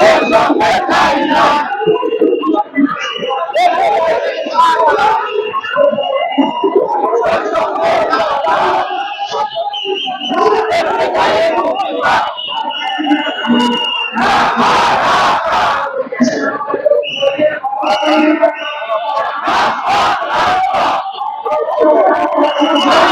There's no way, সংগ্রাম